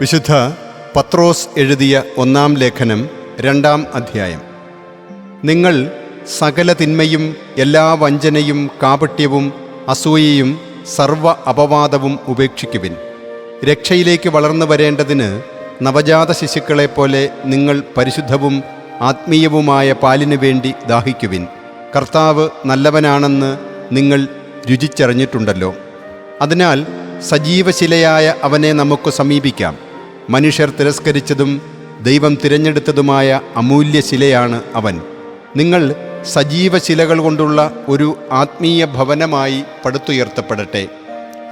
വിശുദ്ധ പത്രോസ് എഴുതിയ ഒന്നാം ലേഖനം രണ്ടാം അധ്യായം. നിങ്ങൾ സകല തിന്മയും എല്ലാ വഞ്ചനയും കാപട്യവും അസൂയയും സർവ അപവാദവും ഉപേക്ഷിക്കുവിൻ. രക്ഷയിലേക്ക് വളർന്നു വരേണ്ടതിന് നവജാത ശിശുക്കളെപ്പോലെ നിങ്ങൾ പരിശുദ്ധവും ആത്മീയവുമായ പാലിനു വേണ്ടി ദാഹിക്കുവിൻ. കർത്താവ് നല്ലവനാണെന്ന് നിങ്ങൾ രുചിച്ചറിഞ്ഞിട്ടുണ്ടല്ലോ. അതിനാൽ സജീവശിലയായ അവനെ നമുക്ക് സമീപിക്കാം. മനുഷ്യർ തിരസ്കരിച്ചതും ദൈവം തിരഞ്ഞെടുത്തതുമായ അമൂല്യ ശിലയാണ് അവൻ. നിങ്ങൾ സജീവ ശിലകൾ കൊണ്ടുള്ള ഒരു ആത്മീയ ഭവനമായി പടുത്തുയർത്തപ്പെടട്ടെ.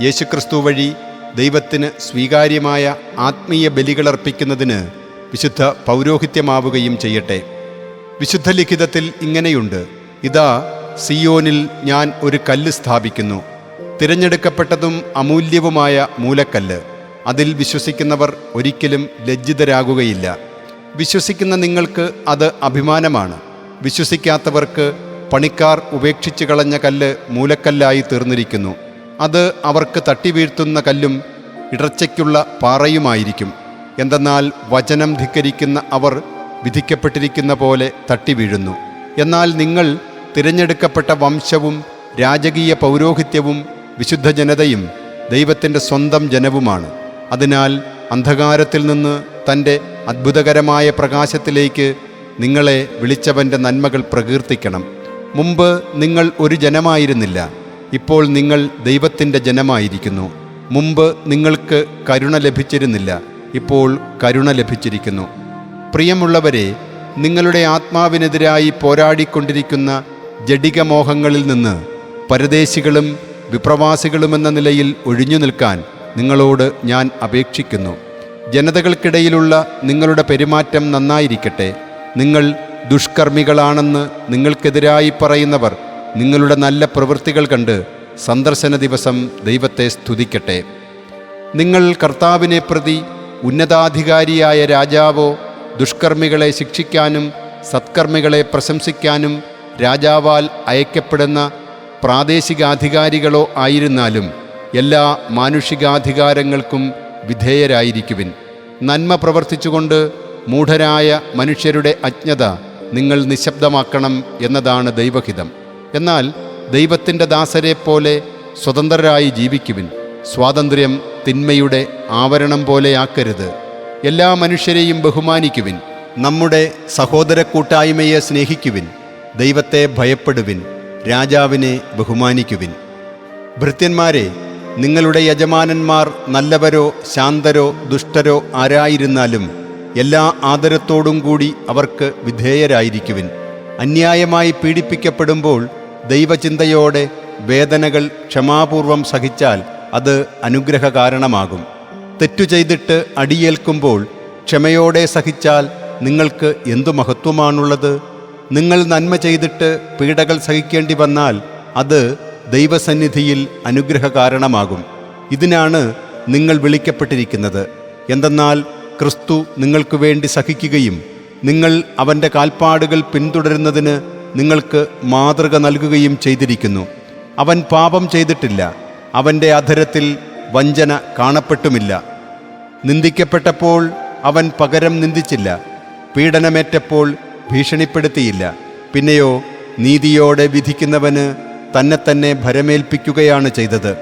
യേശുക്രിസ്തു വഴി ദൈവത്തിന് സ്വീകാര്യമായ ആത്മീയ ബലികളർപ്പിക്കുന്നതിന് വിശുദ്ധ പൗരോഹിത്യമാവുകയും ചെയ്യട്ടെ. വിശുദ്ധ ലിഖിതത്തിൽ ഇങ്ങനെയുണ്ട്. ഇതാ സിയോനിൽ ഞാൻ ഒരു കല്ല് സ്ഥാപിക്കുന്നു. തിരഞ്ഞെടുക്കപ്പെട്ടതും അമൂല്യവുമായ മൂലക്കല്ല്. അതിൽ വിശ്വസിക്കുന്നവർ ഒരിക്കലും ലജ്ജിതരാകുകയില്ല. വിശ്വസിക്കുന്ന നിങ്ങൾക്ക് അത് അഭിമാനമാണ്. വിശ്വസിക്കാത്തവർക്ക് പണിക്കാർ ഉപേക്ഷിച്ചു കളഞ്ഞ കല്ല് മൂലക്കല്ലായി തീർന്നിരിക്കുന്നു. അത് അവർക്ക് തട്ടിവീഴ്ത്തുന്ന കല്ലും ഇടർച്ചയ്ക്കുള്ള പാറയുമായിരിക്കും. എന്തെന്നാൽ വചനം ധിക്കരിക്കുന്ന അവർ വിധിക്കപ്പെട്ടിരിക്കുന്ന പോലെ തട്ടിവീഴുന്നു എന്നാൽ നിങ്ങൾ തിരഞ്ഞെടുക്കപ്പെട്ട വംശവും രാജകീയ പൗരോഹിത്യവും വിശുദ്ധ ജനതയും ദൈവത്തിന്റെ സ്വന്തം ജനവുമാണ്. അതിനാൽ അന്ധകാരത്തിൽ നിന്ന് തന്റെ അത്ഭുതകരമായ പ്രകാശത്തിലേക്ക് നിങ്ങളെ വിളിച്ചവന്റെ നന്മകൾ പ്രകീർത്തിക്കണം. മുമ്പ് നിങ്ങൾ ഒരു ജനമായിരുന്നില്ല ഇപ്പോൾ നിങ്ങൾ ദൈവത്തിന്റെ ജനമായിരിക്കുന്നു. മുമ്പ് നിങ്ങൾക്ക് കരുണ ലഭിച്ചിരുന്നില്ല ഇപ്പോൾ കരുണ ലഭിച്ചിരിക്കുന്നു. പ്രിയമുള്ളവരെ നിങ്ങളുടെ ആത്മാവിനെതിരായി പോരാടിക്കൊണ്ടിരിക്കുന്ന ജഡികമോഹങ്ങളിൽ നിന്ന് പരദേശികളും വിപ്രവാസികളുമെന്ന നിലയിൽ ഒഴിഞ്ഞു നിൽക്കാൻ നിങ്ങളോട് ഞാൻ അപേക്ഷിക്കുന്നു. ജനതകൾക്കിടയിലുള്ള നിങ്ങളുടെ പെരുമാറ്റം നന്നായിരിക്കട്ടെ. നിങ്ങൾ ദുഷ്കർമ്മികളാണെന്ന് നിങ്ങൾക്കെതിരായി പറയുന്നവർ നിങ്ങളുടെ നല്ല പ്രവൃത്തികൾ കണ്ട് സന്ദർശന ദിവസം ദൈവത്തെ സ്തുതിക്കട്ടെ. നിങ്ങൾ കർത്താവിനെ പ്രതി ഉന്നതാധികാരിയായ രാജാവോ ദുഷ്കർമ്മികളെ ശിക്ഷിക്കാനും സത്കർമ്മികളെ പ്രശംസിക്കാനും രാജാവാൽ അയക്കപ്പെടുന്ന പ്രാദേശികാധികാരികളോ ആയിരുന്നാലും എല്ലാ മാനുഷികാധികാരങ്ങൾക്കും വിധേയരായിരിക്കുവിൻ. നന്മ പ്രവർത്തിച്ചുകൊണ്ട് മൂഢരായ മനുഷ്യരുടെ അജ്ഞത നിങ്ങൾ നിശബ്ദമാക്കണം എന്നതാണ് ദൈവഹിതം. എന്നാൽ ദൈവത്തിന്റെ ദാസരെ പോലെ സ്വതന്ത്രരായി ജീവിക്കുവിൻ. സ്വാതന്ത്ര്യം തിന്മയുടെ ആവരണം പോലെയാക്കരുത്. എല്ലാ മനുഷ്യരെയും ബഹുമാനിക്കുവിൻ. നമ്മുടെ സഹോദര കൂട്ടായ്മയെ സ്നേഹിക്കുവിൻ. ദൈവത്തെ ഭയപ്പെടുവിൻ. രാജാവിനെ ബഹുമാനിക്കുവിൻ. ഭൃത്യന്മാരെ നിങ്ങളുടെ യജമാനന്മാർ നല്ലവരോ ശാന്തരോ ദുഷ്ടരോ ആരായിരുന്നാലും എല്ലാ ആദരത്തോടും കൂടി അവർക്ക് വിധേയരായിരിക്കുവിൻ. അന്യായമായി പീഡിപ്പിക്കപ്പെടുമ്പോൾ ദൈവചിന്തയോടെ വേദനകൾ ക്ഷമാപൂർവം സഹിച്ചാൽ അത് അനുഗ്രഹ കാരണമാകും തെറ്റു ചെയ്തിട്ട് അടിയേൽക്കുമ്പോൾ ക്ഷമയോടെ സഹിച്ചാൽ നിങ്ങൾക്ക് എന്തു മഹത്വമാണുള്ളത്? നിങ്ങൾ നന്മ ചെയ്തിട്ട് പീഡകൾ സഹിക്കേണ്ടി വന്നാൽ അത് ദൈവസന്നിധിയിൽ അനുഗ്രഹ കാരണമാകും ഇതിനാണ് നിങ്ങൾ വിളിക്കപ്പെട്ടിരിക്കുന്നത്. എന്തെന്നാൽ ക്രിസ്തു നിങ്ങൾക്ക് വേണ്ടി സഹിക്കുകയും നിങ്ങൾ അവന്റെ കാൽപ്പാടുകൾ പിന്തുടരുന്നതിന് നിങ്ങൾക്ക് മാതൃക നൽകുകയും ചെയ്തിരിക്കുന്നു. അവൻ പാപം ചെയ്തിട്ടില്ല. അവന്റെ അധരത്തിൽ വഞ്ചന കാണപ്പെട്ടുമില്ല. നിന്ദിക്കപ്പെട്ടപ്പോൾ അവൻ പകരം നിന്ദിച്ചില്ല. പീഡനമേറ്റപ്പോൾ ഭീഷണിപ്പെടുത്തിയില്ല. പിന്നെയോ നീതിയോടെ വിധിക്കുന്നവന് തന്നെ തന്നെ ഭരമേൽപ്പിക്കുകയാണ് ചെയ്തത്.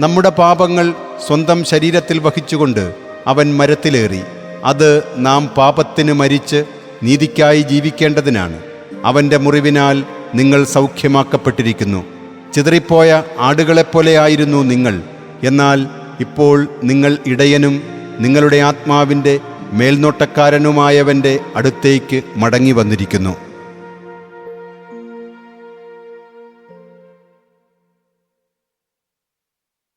നമ്മുടെ പാപങ്ങൾ സ്വന്തം ശരീരത്തിൽ വഹിച്ചുകൊണ്ട് അവൻ മരത്തിലേറി. അത് നാം പാപത്തിന് മരിച്ച് നീതിക്കായി ജീവിക്കേണ്ടതിനാണ്. അവന്റെ മുറിവിനാൽ നിങ്ങൾ സൗഖ്യമാക്കപ്പെട്ടിരിക്കുന്നു. ചിതറിപ്പോയ ആടുകളെപ്പോലെയായിരുന്നു നിങ്ങൾ. എന്നാൽ ഇപ്പോൾ നിങ്ങൾ ഇടയനും നിങ്ങളുടെ ആത്മാവിന്റെ മേൽനോട്ടക്കാരനുമായവന്റെ അടുത്തേക്ക് മടങ്ങി വന്നിരിക്കുന്നു.